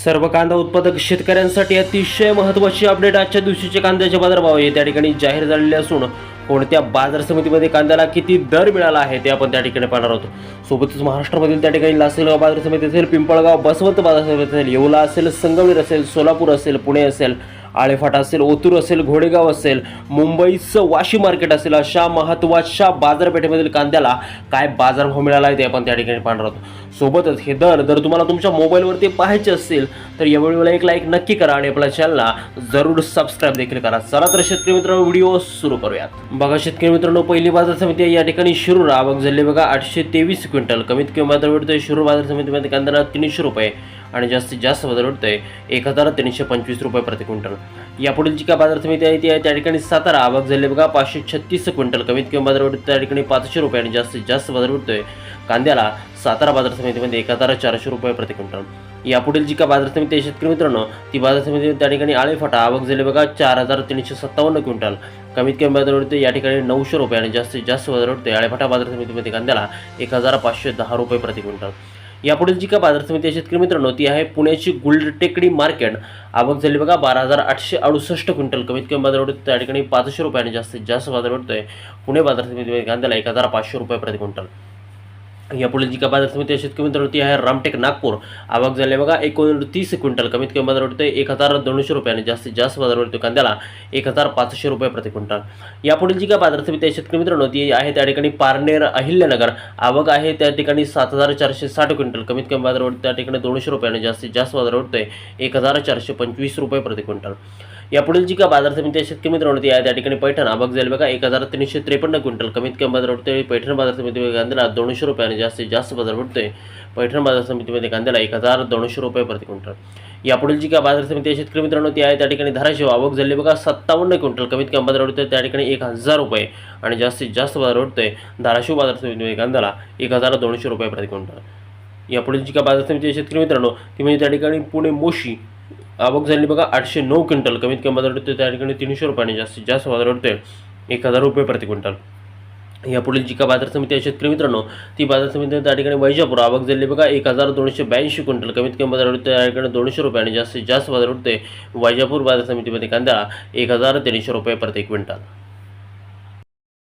सर्व कांदा उत्पादक शेतकऱ्यांसाठी अतिशय महत्त्वाची अपडेट आजच्या दिवशीचे कांद्याचे बाजारभाव हे त्या ठिकाणी जाहीर झालेले असून कोणत्या बाजार समितीमध्ये कांद्याला किती दर मिळाला आहे ते आपण त्या ठिकाणी पाहणार आहोत. सोबतच महाराष्ट्रामधील त्या ठिकाणी लासलगाव बाजार समिती असेल पिंपळगाव बसवंत बाजार समिती असेल येवला असेल संगमनेर असेल सोलापूर असेल पुणे असेल आळेफाटा असेल ओतूर असेल घोडेगाव असेल मुंबईचं वाशी मार्केट असेल अशा महत्त्वाच्या बाजारपेठेमधील कांद्याला काय बाजारभाव मिळाला आहे ते आपण त्या ठिकाणी पाहणार आहोत. सोबतच हे दर जर तुम्हाला तुमच्या मोबाईलवरती पाहायचे असतील तर यावेळी मला एक लाईक नक्की करा आणि आपल्या चॅनलला जरूर सबस्क्राईब देखील करा. चला तर शेतकरी मित्रांनो व्हिडिओ सुरू करूयात. बघा शेतकरी मित्रांनो पहिली बाजार समिती या ठिकाणी शिरूर आवक झाली बघा आठशे तेवीस क्विंटल. कमीत कमी बाजार भेटतोय शिरूर बाजार समितीमध्ये कांद्याला तीनशे रुपये आणि जास्तीत जास्त बाजार आहे एक हजार तीनशे पंचवीस रुपये प्रति क्विंटल. यापुढील जी काय बाजार समिती आहे ती आहे त्या ठिकाणी सातारा आवक झाली बघा पाचशे छत्तीस क्विंटल कमीत कमी बाजार त्या ठिकाणी पाचशे रुपये आणि जास्तीत जास्त बाजार आहे कांद्याला सातारा बाजार समितीमध्ये एक हजार चारशे रुपये प्रति क्विंटल. यापुढील जी काय बाजार समिती आहे शेतकरी मित्रांनो ती बाजार समिती त्या ठिकाणी आळेफाटा आवक झाली बघा चार हजार तीनशे सत्तावन्न क्विंटल. कमीत कमी बाजार भेटते या ठिकाणी नऊशे रुपये आणि जास्तीत जास्त बाजार भेटते आळेफाटा बाजार समितीमध्ये कांद्याला एक हजार पाचशे दहा रुपये प्रति क्विंटल. यापुढील जी काय बाजार समिती शेतकरी मित्रांनो ती आहे पुण्याची गुलटेकडी मार्केट. आवक झाली बघा बारा हजार आठशे अडुसष्ट क्विंटल कमीत कमी बाजार भेटतो त्या ठिकाणी पाचशे रुपयाने जास्तीत जास्त बाजार भेटतोय पुणे बाजार समितीमध्ये कांद्याला एक हजार पाचशे रुपये प्रति क्विंटल. यापुढे जी का बाजार समिती अशी शेतकरी मित्रांनो आहे रामटेक नागपूर. आवक झाले बघा एकोणतीस क्विंटल कमीत कमी बाजार भेटतोय एक हजार दोनशे रुपयाने जास्तीत जास्त बाजार भेटतो कांद्याला एक हजार पाचशे रुपये प्रति क्विंटल. यापुढील जी काय बाजार समिती आहे शेतकरी मित्रांनो ती आहे त्या ठिकाणी पारनेर अहिल्यानगर. आवक आहे त्या ठिकाणी सात हजार चारशे साठ क्विंटल कमीत कमी बाजार भेटतो त्या ठिकाणी दोनशे रुपयाने जास्तीत जास्त बाजार भेटतोय एक हजार चारशे पंचवीस रुपये प्रति क्विंटल. यापुढील जी काय बाजार समिती आहे शेतकरी मित्रांवरती आहे त्या ठिकाणी पैठण आवक झाली बघा एक हजार तीनशे त्रेपन्न क्विंटल. कमीत कमी बाजार भेटतोय पैठण बाजार समितीमध्ये कांद्याला दोनशे रुपयाने जास्तीत जास्त बाजार भेटतोय पैठण बाजार समितीमध्ये कांद्याला एक हजार दोनशे रुपये प्रति क्विंटल. यापुढील जी काय बाजार समिती आहे शेतकरी मित्रांनो ती आहे त्या ठिकाणी धाराशिव आवक झाली बघा सत्तावन्न क्विंटल. कमीत कमी बाजार भेटतोय त्या ठिकाणी एक हजार रुपये आणि जास्तीत जास्त बाजार भेटतोय धाराशिव बाजार समितीमध्ये कांद्याला एक हजार दोनशे रुपये प्रति क्विंटल. यापुढील जी काय बाजार समिती शेतकरी मित्रांनो ती म्हणजे त्या ठिकाणी पुणे मोशी आवक झाली. बघा आठशे नऊ क्विंटल कमीत कमी बाजार भेटतोय त्या ठिकाणी तीनशे रुपयाने जास्तीत जास्त बाजार भेटतोय एक हजार रुपये प्रति क्विंटल. यापुढील जी का बाजार समिती आहे शेतकरी मित्रांनो ती बाजार समिती त्या ठिकाणी वैजापूर आवक झाली. बघा एक हजार दोनशे ब्याऐंशी क्विंटल कमीत कमी बाजार भेटतोय त्या ठिकाणी दोनशे रुपये आणि जास्तीत जास्त बाजार उठते वैजापूर बाजार समितीमध्ये कांदा एक हजार तीनशे रुपये प्रति क्विंटल.